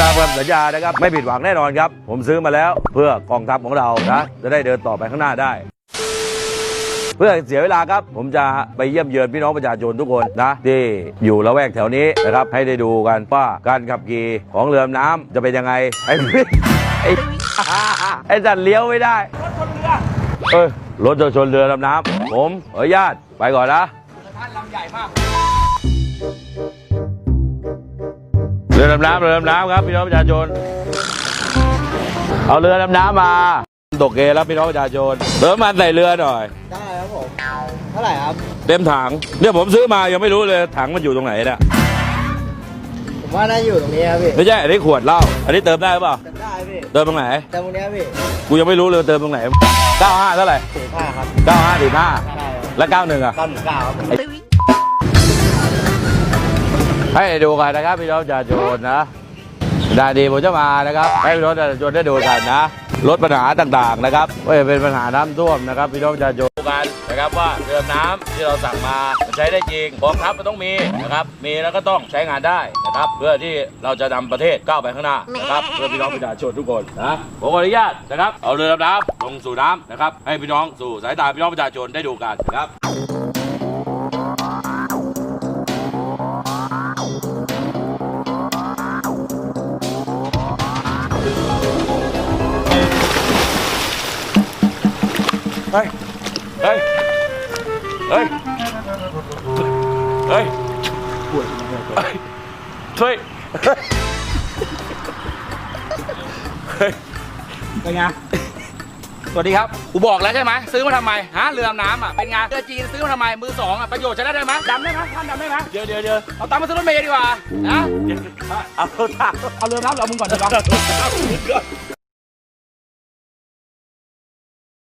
ตามคำสัญญานะครับไม่ผิดหวังแน่นอนครับ ผมซื้อมาแล้วเพื่อกองทัพของเรานะจะได้เดินต่อไปข้างหน้าได้ เพื่อเสียเวลาครับ ผมจะไปเยี่ยมเยือนพี่น้องประชาชนทุกคนนะ ที่อยู่ละแวกแถวนี้นะครับ ให้ได้ดูกันว่าการขับขี่ของเรือน้ำจะเป็นยังไง ไอ้ไอ้ไอ้จัดเลี้ยวไม่ได้รถชนเอ้ยรถจะชนเรือดำน้ำผมขออนุญาตไปก่อนนะ ท่านลำใหญ่มาก รือดำน้ำเรือดำน้ำครับพี่น้องประชาชน เอาเรือดำน้ำมาตกเกแล้วพี่น้องประชาชนเติมมันใส่เรือหน่อย ได้ครับผม เท่าไหร่ครับ เต็มถังเนี่ยผมซื้อมายังไม่รู้เลยถังมันอยู่ตรงไหนเนี่ยผมว่าน่าอยู่ตรงนี้ครับพี่ ไม่ใช่อันนี้ขวดเหล้าอันนี้เติมได้หรือเปล่าเติมได้พี่ เติมตรงไหน เติมตรงนี้พี่ กูยังไม่รู้เลยเติมตรงไหน 95 เท่าไหร่45ครับ95 45แล้ว91อะ91 ให้ดูกันนะครับพี่น้องประชาชนนะดาดีผมจะมานะครับ ให้พี่น้องประชาชนได้ดูกันนะลดปัญหาต่างๆนะครับไม่ว่าจะเป็นปัญหาน้ำท่วมนะครับพี่น้องประชาชนดูกันนะครับว่าเรือน้ำที่เราสั่งมาใช้ได้จริงกองทัพมันต้องมีนะครับมีแล้วก็ต้องใช้งานได้นะครับ เพื่อที่เราจะนำประเทศก้าวไปข้างหน้านะครับเพื่อพี่น้องประชาชนทุกคนนะผมขออนุญาตนะครับเอาเรือดำน้ำลงสู่น้ำนะครับให้พี่น้องสู่สายตาพี่น้องประชาชนได้ดูกันนะครับ เฮ้ยเฮ้ย เฮ้ย เฮ้ย เฮ้ยช่วยเฮ้ยเป็นไง สวัสดีครับ กูบอกแล้วใช่ไหมซื้อมาทำไม ฮะ เรือดำน้ำอะ เป็นไงเรือจีนซื้อมาทำไม มือสองอะ ประโยชน์ใช้ได้ไหมดำได้ไหมท่านดำได้ไหมเดี๋ยวเดี๋ยวเดี๋ยวเอาตังค์มาซื้อรถเมล์ดีกว่า นะ เอาทางเอาเรือน้ำเรามึงก่อนดีกว่า